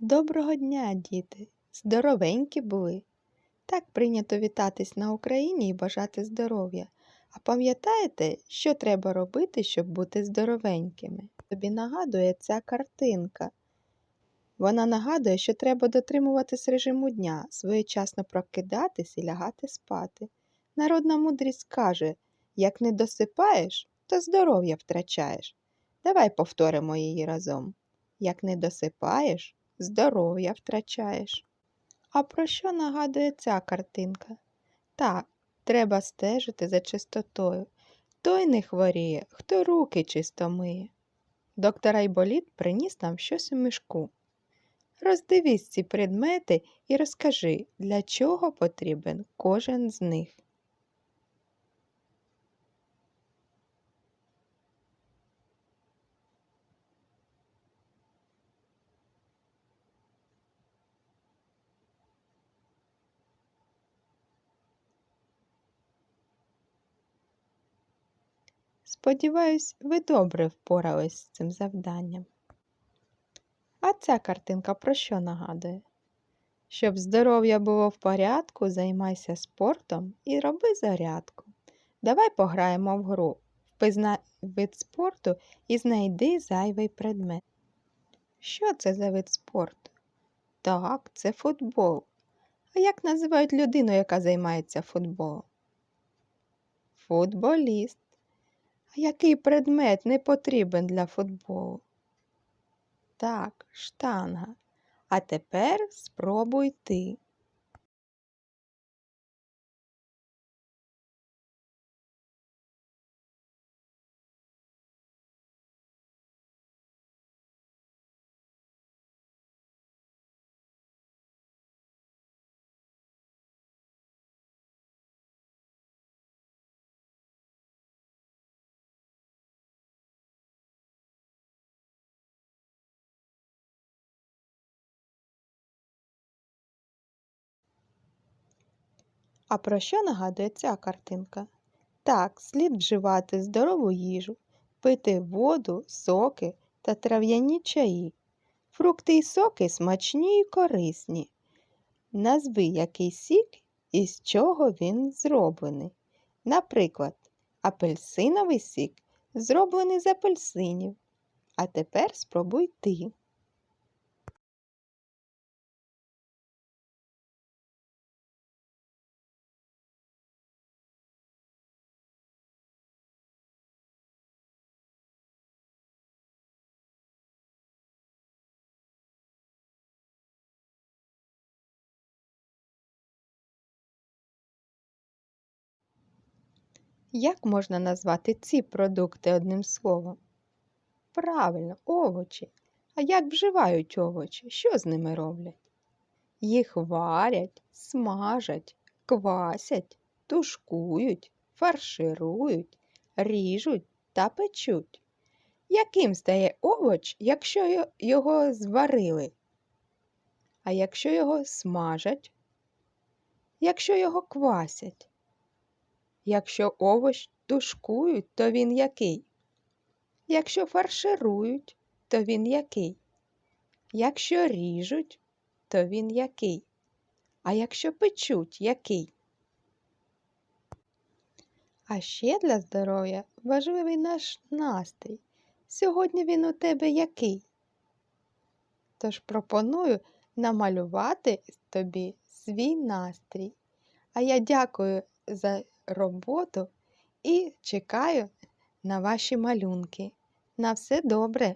Доброго дня, діти! Здоровенькі були. Так прийнято вітатись на Україні і бажати здоров'я. А пам'ятаєте, що треба робити, щоб бути здоровенькими? Тобі нагадує ця картинка. Вона нагадує, що треба дотримуватись режиму дня, своєчасно прокидатись і лягати спати. Народна мудрість каже, як не досипаєш, то здоров'я втрачаєш. Давай повторимо її разом. Як не досипаєш, здоров'я втрачаєш. А про що нагадує ця картинка? Так, треба стежити за чистотою. Той не хворіє, хто руки чисто миє. Доктор Айболіт приніс нам щось у мішку. Роздивись ці предмети і розкажи, для чого потрібен кожен з них. Сподіваюсь, ви добре впорались з цим завданням. А ця картинка про що нагадує? Щоб здоров'я було в порядку, займайся спортом і роби зарядку. Давай пограємо в гру. Впізнай вид спорту і знайди зайвий предмет. Що це за вид спорту? Так, це футбол. А як називають людину, яка займається футболом? Футболіст. Який предмет не потрібен для футболу? Так, штанга. А тепер спробуй ти. А про що нагадує ця картинка? Так, слід вживати здорову їжу, пити воду, соки та трав'яні чаї. Фрукти і соки смачні і корисні. Назви який сік і з чого він зроблений. Наприклад, апельсиновий сік зроблений з апельсинів. А тепер спробуй ти. Як можна назвати ці продукти одним словом? Правильно, овочі. А як вживають овочі? Що з ними роблять? Їх варять, смажать, квасять, тушкують, фарширують, ріжуть та печуть. Яким стає овоч, якщо його зварили? А якщо його смажать? Якщо його квасять? Якщо овощ тушкують, то він який? Якщо фарширують, то він який? Якщо ріжуть, то він який? А якщо печуть, який? А ще для здоров'я важливий наш настрій. Сьогодні він у тебе який? Тож пропоную намалювати тобі свій настрій. А я дякую за роботу і чекаю на ваші малюнки. На все добре!